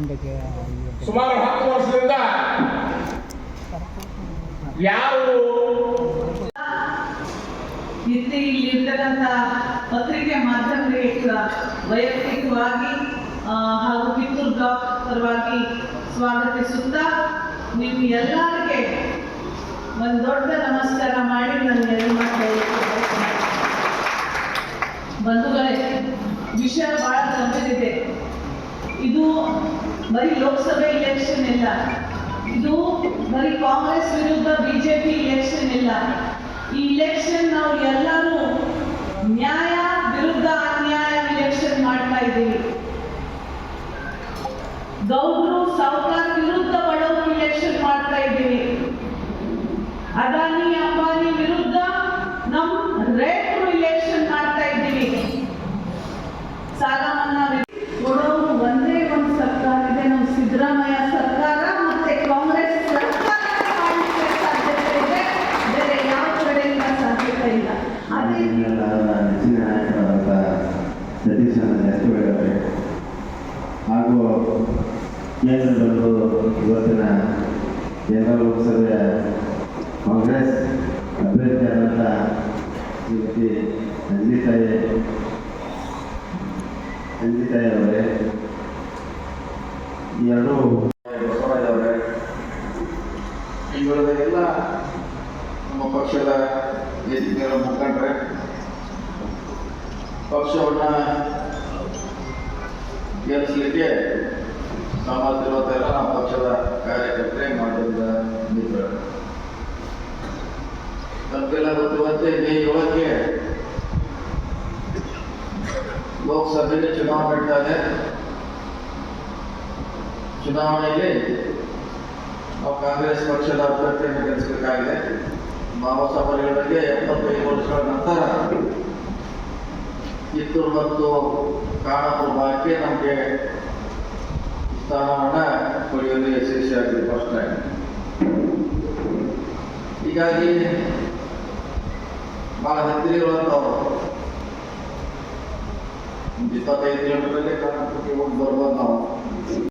ಗಂಟೆಗೆ ಸುಮಾರು ಹತ್ತು ವರ್ಷದಿಂದ ಯಾರು ಇತ್ತು ಇಲ್ಲಿರ್ತಕ್ಕಂಥ ಪತ್ರಿಕೆ ಮಾಧ್ಯಮಗಳಿಗೆ ಕೂಡ ವೈಯಕ್ತಿಕವಾಗಿ ಹಾಗೂ ಕಿತ್ತೂರು ಬ್ಲಾಕ್ ಪರವಾಗಿ ಸ್ವಾಗತಿಸುತ್ತಾ ನಿಮ್ಮ ಎಲ್ಲರಿಗೆ ಒಂದು ದೊಡ್ಡ ನಮಸ್ಕಾರ ಮಾಡಿ ನನ್ನ ಬಂಧುಗಳೇ ವಿಷಯ ಬಹಳ ಗಂಭೀರಿದೆ ಇದು ಬರೀ ಲೋಕಸಭೆ ಇಲೆಕ್ಷನ್ ಇಲ್ಲ. ಇದು ಬರೀ ಕಾಂಗ್ರೆಸ್ ವಿರುದ್ಧ ಬಿಜೆಪಿ ಇಲೆಕ್ಷನ್ ಇಲ್ಲ. ಈ ಇಲೆಕ್ಷನ್ ನಾವು ಎಲ್ಲರೂ ನ್ಯಾಯ ವಿರುದ್ಧ ಅನ್ಯಾಯ ಇಲೆಕ್ಷನ್ ಮಾಡ್ತಾ ಇದ್ದೀವಿ. ಗೌಡ್ರು ಸಾವುಕಾರ ವಿರುದ್ಧ ಬಡವರು ಇಲೆಕ್ಷನ್ ಮಾಡ್ತಾ ಇದ್ದೀವಿ ಅದಾನಿ ಅಂಬಾನಿ ವಿರುದ್ಧ ನಮ್ ರೈತರು ಇಲೆಕ್ಷನ್ ಮಾಡ್ತಾ ಇದ್ದೀವಿ ಸಾಲ ಮನ್ನಾ ವಿ- ಕೊಡೋರು ಒಂದೇ ಒಂದು ಸರ್ಕಾರ ಇದೆ ನಮ್ಮ ಸಿದ್ದರಾಮಯ್ಯ ಸರ್ಕಾರ ಮತ್ತೆ ಕಾಂಗ್ರೆಸ್ ಸರ್ಕಾರ ಮಾಡಲಿಕ್ಕೆ ಸಾಧ್ಯತೆ ಇದೆ ಬೇರೆ ಯಾವ ಕಡೆಯಿಂದ ಸಾಧ್ಯತೆ ಇಲ್ಲ ಎಲ್ಲ ನೆಚ್ಚಿನ ನಾಯಕರಾದಂಥ ಸತೀಶ್ ಜಾರಕಿಹೊಳಿ ಹೇಳಿದ್ದಾರೆ ಹಾಗೂ ಕೇಂದ್ರದಲ್ಲೂ ಇವತ್ತಿನ ಕೇಂದ್ರ ಲೋಕಸಭೆಯ ಕಾಂಗ್ರೆಸ್ ಅಭ್ಯರ್ಥಿಯಾದಂಥ ಶ್ರೀಮತಿ ಅಂಜಿತಾಯಿ ಅಂಜಿತಾಯಿ ಅವರೇ ಎರಡು ಬಸವರಾಜ್ ಅವರೇ ಇವುಗಳದೆಲ್ಲ ನಮ್ಮ ಪಕ್ಷದ ವೇದಿಕೆಗಳ ಮುಖಂಡರೆ ಪಕ್ಷವನ್ನು ಗೆಲ್ಲಿಸಲಿಕ್ಕೆ ಸಾಮರ್ಥ್ಯವಂತೆಲ್ಲ ನಮ್ಮ ಪಕ್ಷದ ಕಾರ್ಯಕರ್ತರೆ ಮಾಡಿದ ಮಿತ್ರರು ನಮಗೆಲ್ಲ ಗೊತ್ತಿರುವಂತೆ ಮೇ ಏಳಕ್ಕೆ ಲೋಕಸಭೆಗೆ ಚುನಾವಣೆ ನಡೀತಾ ಇದೆ ಚುನಾವಣೆಯಲ್ಲಿ ನಾವು ಕಾಂಗ್ರೆಸ್ ಪಕ್ಷದ ಅಭ್ಯರ್ಥಿಯನ್ನು ಗೆಲ್ಲಿಸಬೇಕಾಗಿದೆ ಬಾಬಾ ಸಾಹೇಬ್ ಅವರಿಗೆ ಎಪ್ಪತ್ತೈದು ವರ್ಷಗಳ ನಂತರ ಕಿತ್ತೂರು ಮತ್ತು ಕಾಣಪುರ ಭಾಗಕ್ಕೆ ನಮಗೆ ಸ್ಥಾನವನ್ನು ಪಡೆಯುವಲ್ಲಿ ಯಶಸ್ವಿಯಾಗಿದೆ ಫಸ್ಟ್ ಟೈಮ್ ಹೀಗಾಗಿ ಭಾಳ ಹತ್ತಿರ ಇರುವಂಥವ್ರು ಇಪ್ಪತ್ತೈದು ಕಿಲೋಮೀಟರ್ ಕಾಣಪುರಕ್ಕೆ ಹೋಗಿ ಬರ್ಬೋದು ನಾವು